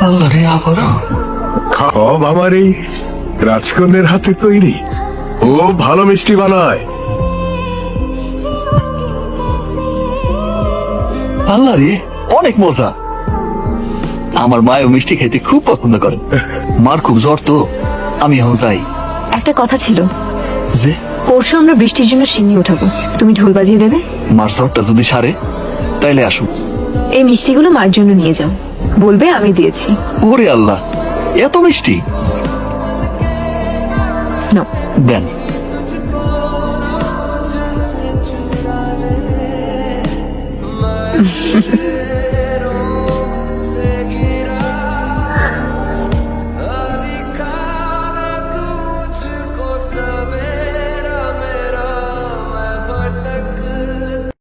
আল্লাহ রে আবারও আমার এই রাজকন্যের হাতে তৈরি। ও ভালো মিষ্টি বানায়। আল্লাহ রে অনেক মজা। আমার মায়ও মিষ্টি খেতে খুব পছন্দ করে। মার খুব জ্বর তো আমি এখন যাই। একটা কথা ছিল। যে? পরশু আমরা বৃষ্টির জন্য সিন্নি উঠাবো। তুমি ঢোল বাজিয়ে দেবে? মার জ্বরটা যদি সারে তাইলে আসো এই মিষ্টিগুলো মার জন্য নিয়ে যাও। বলবে আমি দিয়েছি। ওরে আল্লাহ এত মিষ্টি? নাও। দেন।